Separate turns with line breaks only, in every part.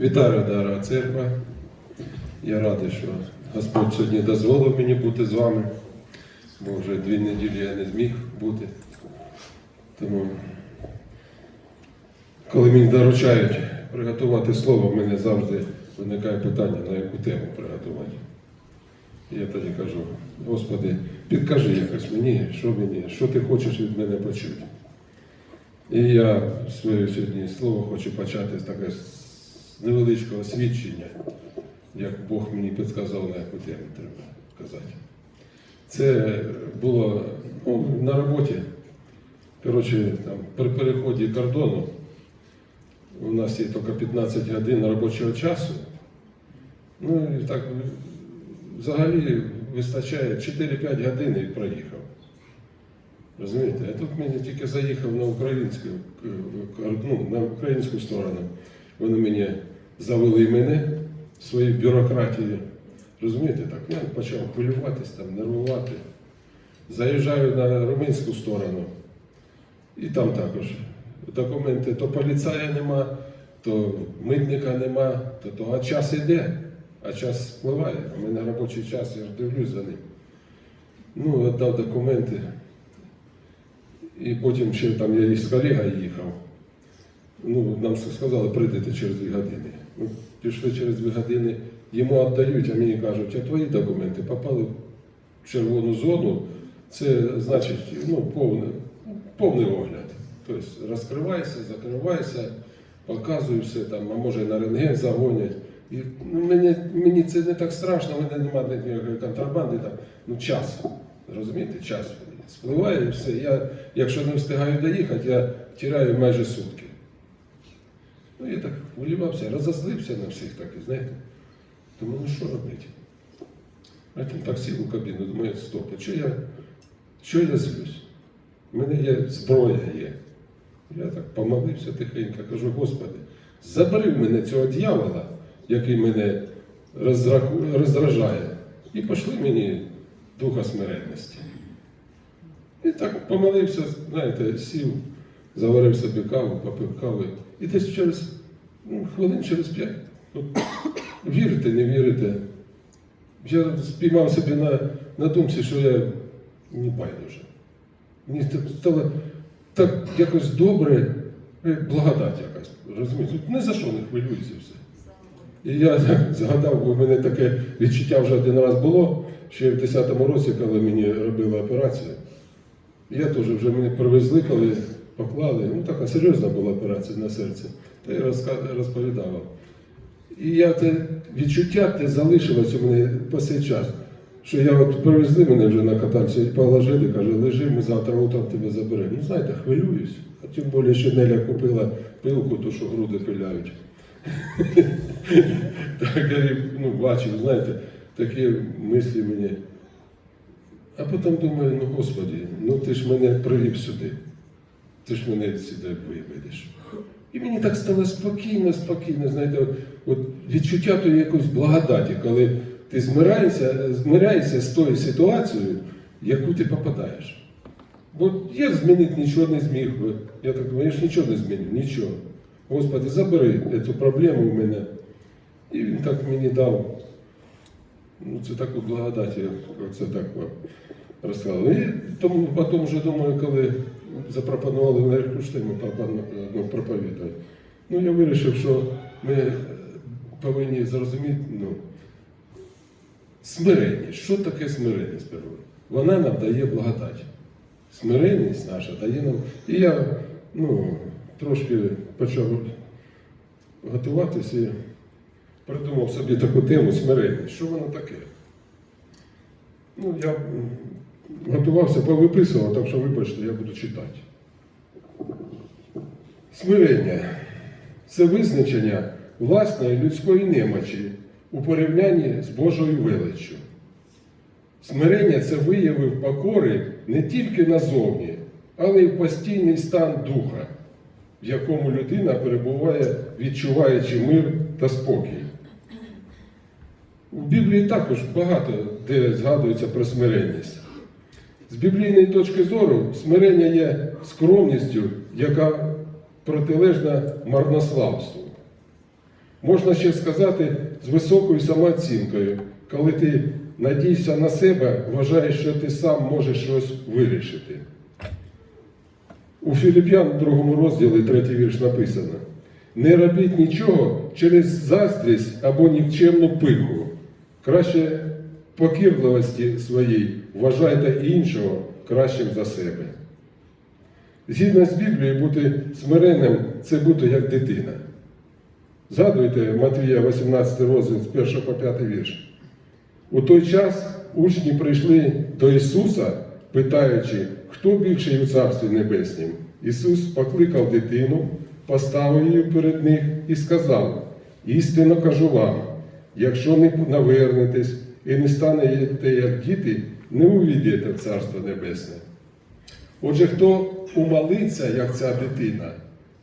Вітаю, дорога церква. Я радий, що Господь сьогодні дозволив мені бути з вами, бо вже дві неділі я не зміг бути. Тому, коли мені доручають приготувати слово, в мене завжди виникає питання, на яку тему приготувати. Я тоді кажу, Господи, підкажи якось мені, що мені, що ти хочеш від мене почути. І я своє сьогодні слово хочу почати з таке невеличкого свідчення, як Бог мені підказав, на яку тему треба казати. Це було ну, на роботі. Коротше, там, при переході кордону у нас є тільки 15 годин робочого часу. Ну і так взагалі вистачає 4-5 годин і проїхав. Розумієте, а тут мені тільки заїхав на українську, ну, на українську сторону. Вони мені завели мене своєю бюрократією. Розумієте, так я почав хвилюватись, там, нервувати. Заїжджаю на румунську сторону, і там також документи, то поліцая нема, то митника нема, то, то а час іде, а час спливає. У мене робочий час, я ж дивлюсь за ним. Ну, віддав документи. І потім ще там я із колегою їхав. Ну, нам сказали, прийдете через дві години. Ми пішли через дві години, йому віддають, а мені кажуть, а твої документи попали в червону зону, це значить ну, повний, повний огляд. Тобто розкривайся, закривайся, показуй все там, а може на рентген загонять. І ну, мені, мені це не так страшно, в мене немає ніякої контрабанди, там, ну час. Розумієте, час спливає і все. Я, якщо не встигаю доїхати, я тіряю майже сутки. Ну, я так хвилювався, розозлився на всіх так, знаєте. Думаю, ну що робити? Потім так сів у кабіну, думаю, стоп, а що я, що я злюсь? У мене є зброя є. Я так помолився тихенько, кажу, Господи, забери в мене цього дьявола, який мене роздражає, і пошли мені духа смиренності. І так помолився, знаєте, сів, заварив собі каву, попив кави. І десь через ну, хвилин через п'ять. От, вірите, не вірите. Я спіймав себе на, на думці, що я не байдуже. Мені стало так якось добре, благодать якась. Розумієте? Ні за що не хвилююся все. І я згадав, бо в мене таке відчуття вже один раз було, ще в 10-му році, коли мені робили операцію. Я теж вже мене привезли, коли поклали. Ну така серйозна була операція на серці. Та я розповідав. І я те відчуття те залишилось у мене по цей час. Що я от привезли мене вже на катальці, положили, каже, лежи, ми завтра утром тебе заберемо. Ну знаєте, хвилююсь. А тим більше, що Неля купила пилку, то що груди пиляють. Так я ну, бачив, знаєте, такі мислі мені. А потім думаю, ну Господи, ну ти ж мене привів сюди. Ти ж мене сюди виведеш. І мені так стало спокійно, спокійно, знаєте, от, от відчуття тої якоїсь благодаті, коли ти змираєшся, змираєшся з тою ситуацією, в яку ти попадаєш. Бо я змінити нічого не зміг би. Я так думаю, я ж нічого не зміню, нічого. Господи, забери цю проблему в мене. І він так мені дав. Ну, це таку благодать, я це так розказав. І тому потім вже думаю, коли запропонували на Рехуштейму ну, проповідувати. Ну, я вирішив, що ми повинні зрозуміти, ну, смиренність. Що таке смиренність? Вона нам дає благодать. Смиренність наша дає нам. І я ну, трошки почав готуватися і придумав собі таку тему смиренність. Що воно таке? Ну, я готувався, повиписував, так що вибачте, я буду читати. Смирення це визначення власної людської немочі у порівнянні з Божою величчю. Смирення це виявив покори не тільки назовні, але й в постійний стан духа, в якому людина перебуває, відчуваючи мир та спокій. У Біблії також багато де згадується про смиренність. З біблійної точки зору смирення є скромністю, яка протилежна марнославству. Можна ще сказати з високою самооцінкою, коли ти надійся на себе, вважаєш, що ти сам можеш щось вирішити. У Філіп'ян, в другому розділі, третій вірш написано: не робіть нічого через заздрість або нікчемну пиху. Краще покірливості своїй вважайте іншого кращим за себе. Згідно з Біблією, бути смиренним це бути як дитина. Згадуйте Матвія 18 розділ з 1 по 5 вірш. У той час учні прийшли до Ісуса, питаючи, хто більший у Царстві Небеснім. Ісус покликав дитину, поставив її перед них і сказав: істинно кажу вам, якщо не навернетесь і не станете як діти, не увійдете в Царство Небесне. Отже, хто умолиться, як ця дитина,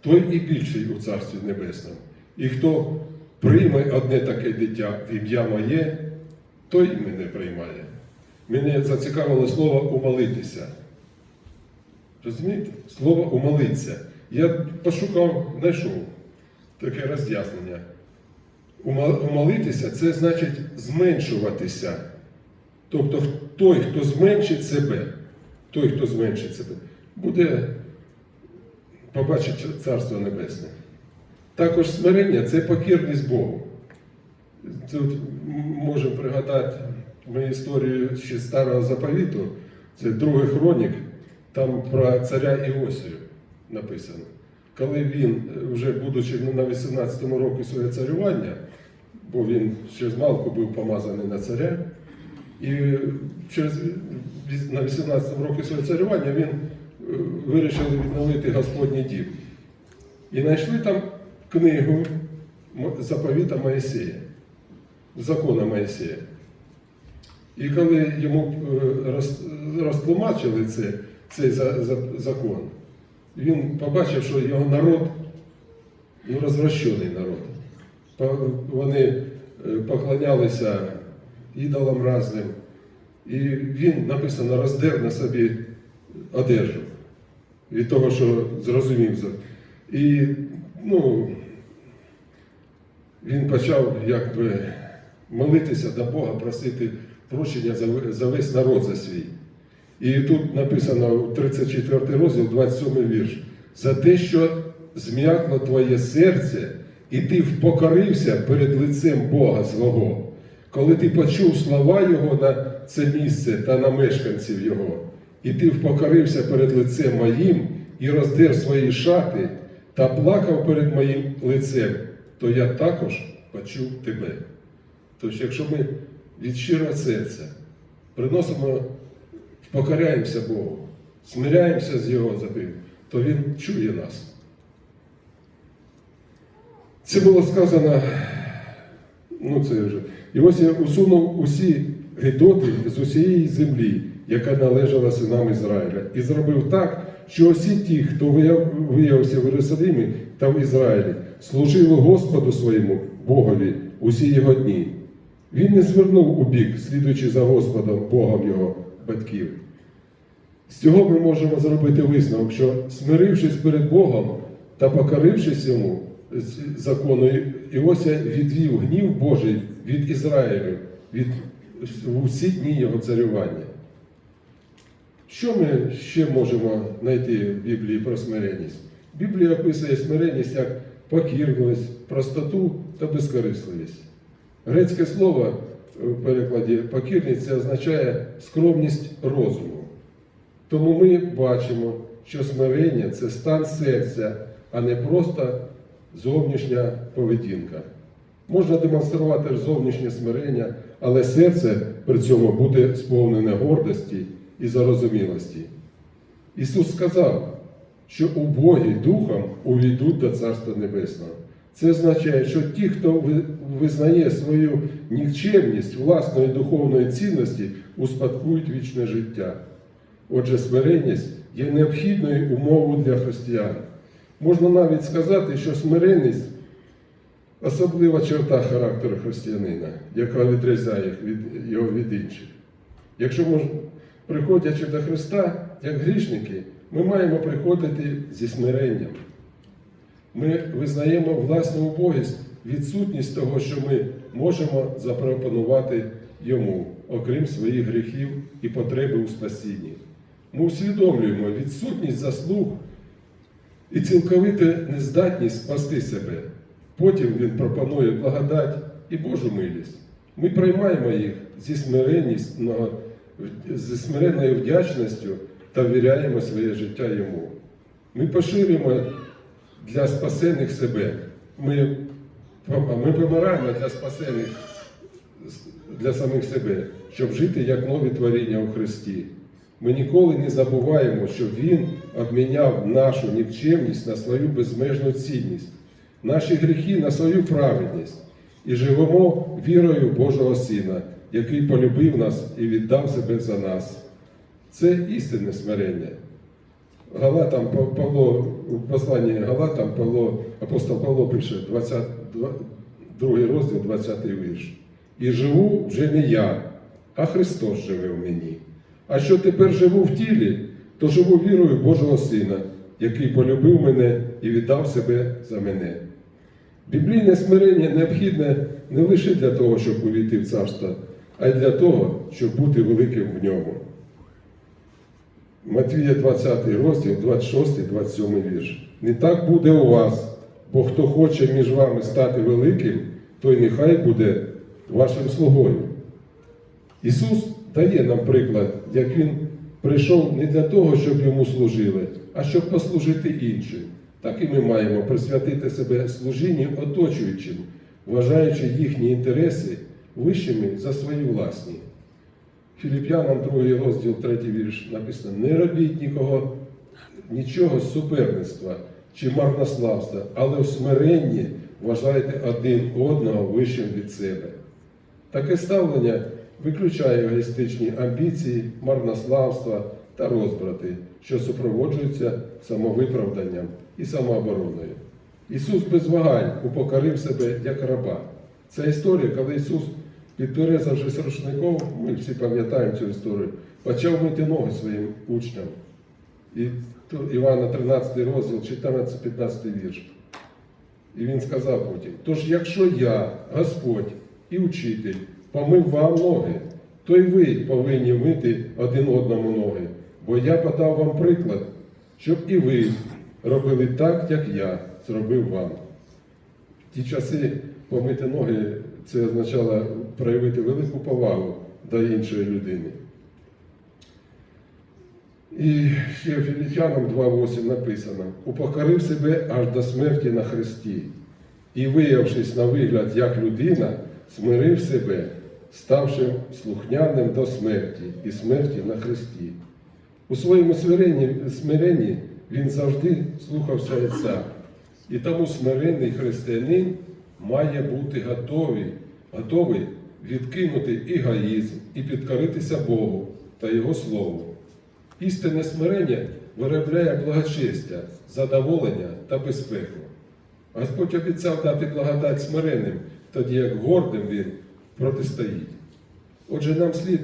той і більший у Царстві Небесному. І хто прийме одне таке дитя в ім'я моє, той мене приймає. Мене зацікавило слово умолитися. Розумієте? Слово умолитися. Я пошукав, знайшов таке роз'яснення. Умо- Умолитися це значить зменшуватися. Тобто той, хто зменшить себе, той, хто зменшить себе, буде побачить Царство Небесне. Також смирення це покірність Богу. Тут можемо пригадати мою історію ще старого заповіту, це другий хронік, там про царя Іосію написано. Коли він, е, вже будучи на 18-му році своє царювання, бо він ще з малку був помазаний на царя, і через на 18-му році своє царювання він е, вирішив відновити Господній дім. І знайшли там книгу заповіта Моїсея, закона Моїсея. І коли йому е, розтлумачили це, цей за- за- закон, він побачив, що його народ ну, розвращений народ. Вони е, поклонялися ідолам разним. І він написано роздер на собі одежу від того, що зрозумів. І ну, він почав якби молитися до Бога, просити прощення за, весь народ за свій. І тут написано в 34 розділ, 27 вірш. За те, що зм'якло твоє серце, і ти впокорився перед лицем Бога свого, коли ти почув слова Його на це місце та на мешканців Його, і ти впокорився перед лицем моїм і роздер свої шати та плакав перед моїм лицем, то я також почув тебе. Тож, якщо ми від щирого серця приносимо, покоряємося Богу, смиряємося з Його запив, то Він чує нас. Це було сказано, ну це вже. І ось я усунув усі гидоти з усієї землі, яка належала синам Ізраїля, і зробив так, що усі ті, хто виявився в Єрусалимі та в Ізраїлі, служили Господу своєму Богові усі його дні. Він не звернув у бік, слідуючи за Господом, Богом його батьків. З цього ми можемо зробити висновок, що смирившись перед Богом та покорившись йому закону Іося відвів гнів Божий від Ізраїлю, від усі дні його царювання. Що ми ще можемо знайти в Біблії про смиренність? Біблія описує смиренність як покірливість, простоту та безкорисливість. Грецьке слово в перекладі покірність це означає скромність розуму. Тому ми бачимо, що смирення це стан серця, а не просто зовнішня поведінка. Можна демонструвати зовнішнє смирення, але серце при цьому буде сповнене гордості і зарозумілості. Ісус сказав, що убогі духом увійдуть до Царства Небесного. Це означає, що ті, хто визнає свою нікчемність власної духовної цінності, успадкують вічне життя. Отже, смиренність є необхідною умовою для християн. Можна навіть сказати, що смиренність особлива черта характеру християнина, яка відрізняє їх від, його від інших. Якщо ми, приходячи до Христа, як грішники, ми маємо приходити зі смиренням. Ми визнаємо власну убогість відсутність того, що ми можемо запропонувати йому, окрім своїх гріхів і потреби у спасінні. Ми усвідомлюємо відсутність заслуг і цілковиту нездатність спасти себе. Потім він пропонує благодать і Божу милість. Ми приймаємо їх зі, зі смиренною вдячністю та ввіряємо своє життя йому. Ми поширюємо для спасених себе. Ми, ми помираємо для спасених для самих себе, щоб жити як нові творіння у Христі. Ми ніколи не забуваємо, що Він обміняв нашу нікчемність на свою безмежну цінність, наші гріхи на свою праведність і живемо вірою Божого Сина, який полюбив нас і віддав себе за нас. Це істинне смирення. Галатам Павло, у посланні Галатам Павло, апостол Павло пише, 22 розділ, 20 вірш. І живу вже не я, а Христос живе в мені. А що тепер живу в тілі, то живу вірою Божого Сина, який полюбив мене і віддав себе за мене. Біблійне смирення необхідне не лише для того, щоб увійти в царство, а й для того, щоб бути великим в ньому. Матвія 20 розділ, 26, 27 вірш. Не так буде у вас, бо хто хоче між вами стати великим, той нехай буде вашим слугою. Ісус дає нам приклад, як Він прийшов не для того, щоб йому служили, а щоб послужити іншим. Так і ми маємо присвятити себе служінню оточуючим, вважаючи їхні інтереси вищими за свої власні. Філіп'янам 2 розділ 3 вірш написано: не робіть нікого, нічого з суперництва чи марнославства, але в смиренні вважайте один одного вищим від себе. Таке ставлення виключає егоїстичні амбіції, марнославства та розбрати, що супроводжуються самовиправданням і самообороною. Ісус без вагань упокорив себе як раба. Це історія, коли Ісус, підперезавшись рушником, ми всі пам'ятаємо цю історію, почав мити ноги своїм учням. І Івана 13 розділ, 14-15 вірш. І він сказав потім: Тож, якщо я, Господь і учитель, помив вам ноги, то й ви повинні мити один одному ноги, бо я подав вам приклад, щоб і ви робили так, як я зробив вам. В ті часи помити ноги це означало проявити велику повагу до іншої людини. І ще Філіп'янам 2.8 написано: упокорив себе аж до смерті на Христі, і, виявившись на вигляд як людина, смирив себе, ставши слухняним до смерті і смерті на Христі. У своєму смиренні, він завжди слухався Отця. І тому смирений християнин має бути готовий, готовий відкинути егоїзм і підкоритися Богу та Його Слову. Істинне смирення виробляє благочестя, задоволення та безпеку. Господь обіцяв дати благодать смиренним, тоді як гордим він протистоїть. Отже, нам слід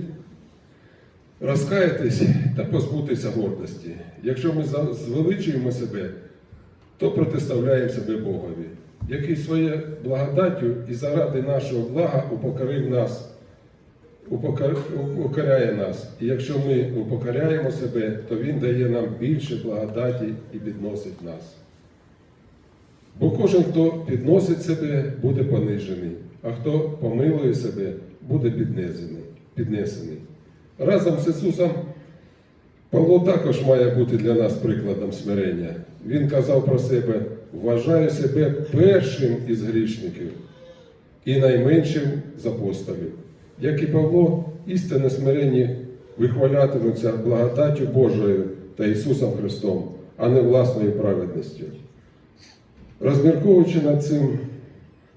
розкаятись та позбутися гордості. Якщо ми звеличуємо себе, то протиставляємо себе Богові, який своє благодаттю і заради нашого блага упокорив нас, упокоряє нас. І якщо ми упокоряємо себе, то Він дає нам більше благодаті і підносить нас. Бо кожен, хто підносить себе, буде понижений, а хто помилує себе, буде піднесений. піднесений. Разом з Ісусом Павло також має бути для нас прикладом смирення. Він казав про себе, вважаю себе першим із грішників і найменшим з апостолів. Як і Павло, істинне смирення вихвалятимуться благодаттю Божою та Ісусом Христом, а не власною праведністю. Розмірковуючи над цим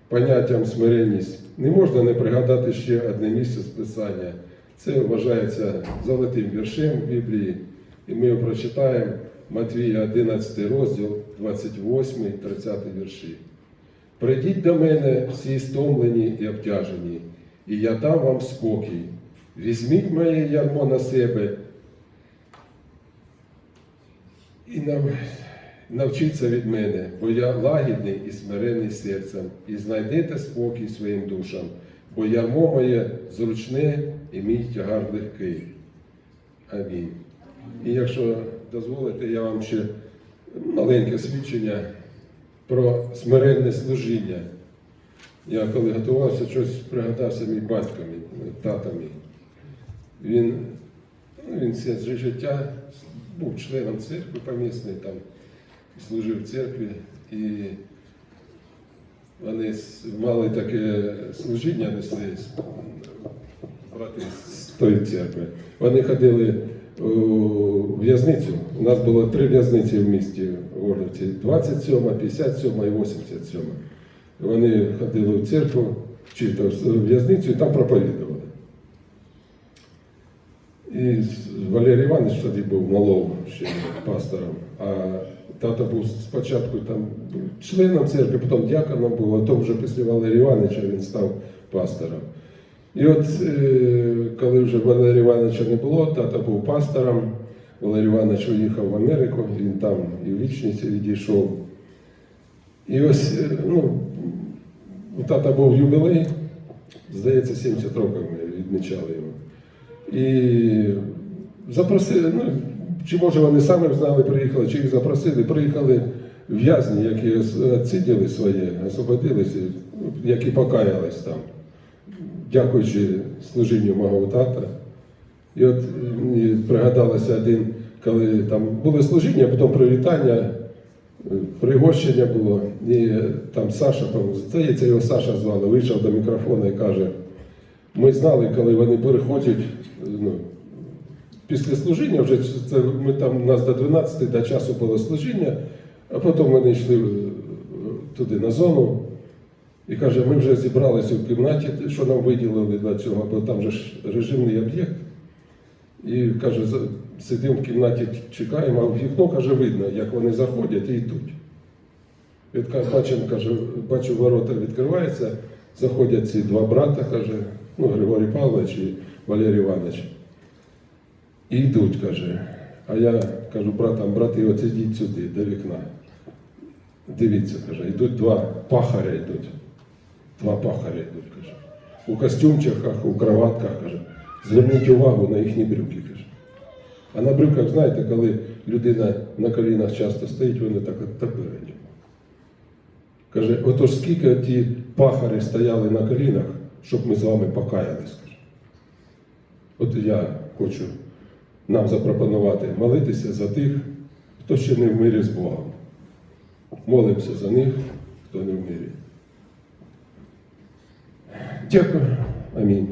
поняттям смиренність, не можна не пригадати ще одне місце з Писання. Це вважається золотим віршем в Біблії, і ми його прочитаємо Матвія 11 розділ, 28, 30 вірші. Прийдіть до мене всі стомлені і обтяжені, і я дам вам спокій. Візьміть моє ярмо на себе і, нав... навчіться від мене, бо я лагідний і смирений серцем, і знайдете спокій своїм душам, бо ярмо моє зручне і мій тягар легкий. Амінь. І якщо дозволите, я вам ще маленьке свідчення про смиренне служіння. Я коли готувався, щось пригадався мій батько, мій тато мій. Він, ну, він все життя був членом церкви помісної, там служив в церкві, і вони мали таке служіння, несли брати з тої церкви. Вони ходили у в'язницю. У нас було три в'язниці в місті Орлівці: 27, 57 і 87. Вони ходили в церкву, чи в в'язницю, і там проповідували. І Валерій Іванович тоді був малов ще пастором, а тато був спочатку там членом церкви, потім дяконом був, а потім вже після Валерія Івановича він став пастором. І от е, коли вже Валерія Івановича не було, тато був пастором, Валерій Іванович уїхав в Америку, він там і в вічність відійшов. І ось е, ну, у тата був юбілей, здається, 70 років ми відмічали його. І запросили, ну, чи може вони самі знали, приїхали, чи їх запросили, приїхали в'язні, які відсиділи своє, освободилися, які покаялись там, дякуючи служінню мого тата. І от мені пригадалося один, коли там були служіння, потім привітання, е, пригощення було, і там Саша, здається, його Саша звали, вийшов до мікрофона і каже, ми знали, коли вони переходять, ну, після служіння, вже це ми там у нас до 12 до часу було служіння, а потім вони йшли е, туди на зону. І каже, ми вже зібралися в кімнаті, що нам виділили для цього, бо там же ж режимний об'єкт. І каже, сидимо в кімнаті, чекаємо, а в вікно каже, видно, як вони заходять і йдуть. Від бачимо, каже, бачу, ворота відкриваються, заходять ці два брата, каже, ну, Григорій Павлович і Валерій Іванович. І йдуть, каже. А я кажу братам, брати, от ідіть сюди, до вікна. Дивіться, каже, йдуть два пахаря йдуть. Два пахаря йдуть, каже. У костюмчиках, у кроватках, каже. Зверніть увагу на їхні брюки, каже. А на брюках, знаєте, коли людина на колінах часто стоїть, вони так от таблерені. Каже, отож скільки ті пахарі стояли на колінах, щоб ми з вами покаялись. Каже. От я хочу нам запропонувати молитися за тих, хто ще не в мирі з Богом. Молимося за них, хто не в мирі. Дякую. Амінь.